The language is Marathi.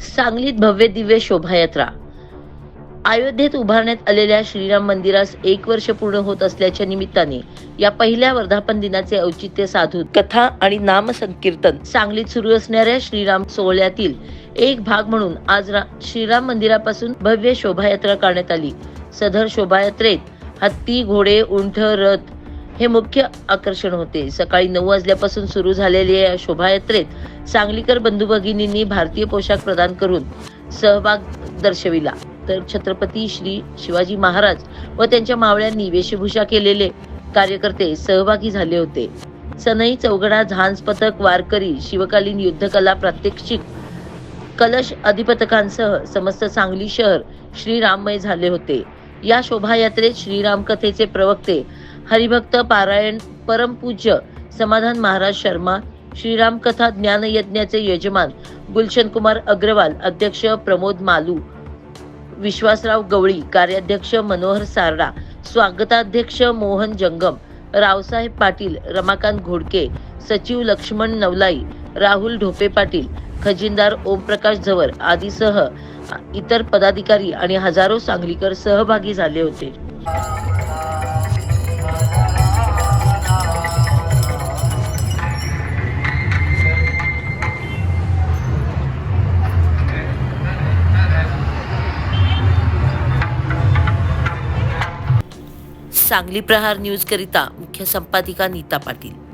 सांगलीत भव्य दिव्य शोभायात्रा. अयोध्येत उभारण्यात आलेल्या श्रीराम मंदिरास एक वर्ष पूर्ण होत असल्याच्या निमित्ताने या पहिल्या वर्धापन दिनाचे औचित्य साधून कथा आणि नाम संकीर्तन सांगलीत सुरू असणाऱ्या श्रीराम सोहळ्यातील एक भाग म्हणून आज रा- श्रीराम मंदिरापासून भव्य शोभायात्रा करण्यात आली. सदर शोभायात्रेत हत्ती घोडे उंठ रथ हे मुख्य आकर्षण होते. सकाळी नऊ वाजल्यापासून सुरू झालेल्या या शोभायात्रेत सांगलीकर बंधू भगिनींनी भारतीय पोशाख प्रदान करून सहभाग दर्शविला. तर छत्रपती श्री शिवाजी महाराज व त्यांच्या मावळ्यांनी वेशभूषा केलेले कार्यकर्ते सहभागी झाले होते. सनई चौघडा झांज पथक वारकरी शिवकालीन युद्धकला प्रात्यक्षिक कलश अधिपथकांसह समस्त सांगली शहर श्रीराममय झाले होते. या शोभायात्रेत श्रीराम कथेचे प्रवक्ते हरिभक्त पारायण परमपूज्य समाधान महाराज शर्मा श्रीराम कथा ज्ञान यज्ञाचे यजमान गुलशन कुमार अग्रवाल अध्यक्ष प्रमोद मालू विश्वासराव गवळी कार्याध्यक्ष मनोहर सारडा स्वागताध्यक्ष मोहन जंगम रावसाहेब पाटील रमाकांत घोडके सचिव लक्ष्मण नवलाई राहुल ढोपे पाटील खजिनदार ओमप्रकाश झवर आदीसह इतर पदाधिकारी आणि हजारो सांगलीकर सहभागी झाले होते. सांगली प्रहार न्यूज करिता मुख्य संपादिका नीता पाटील.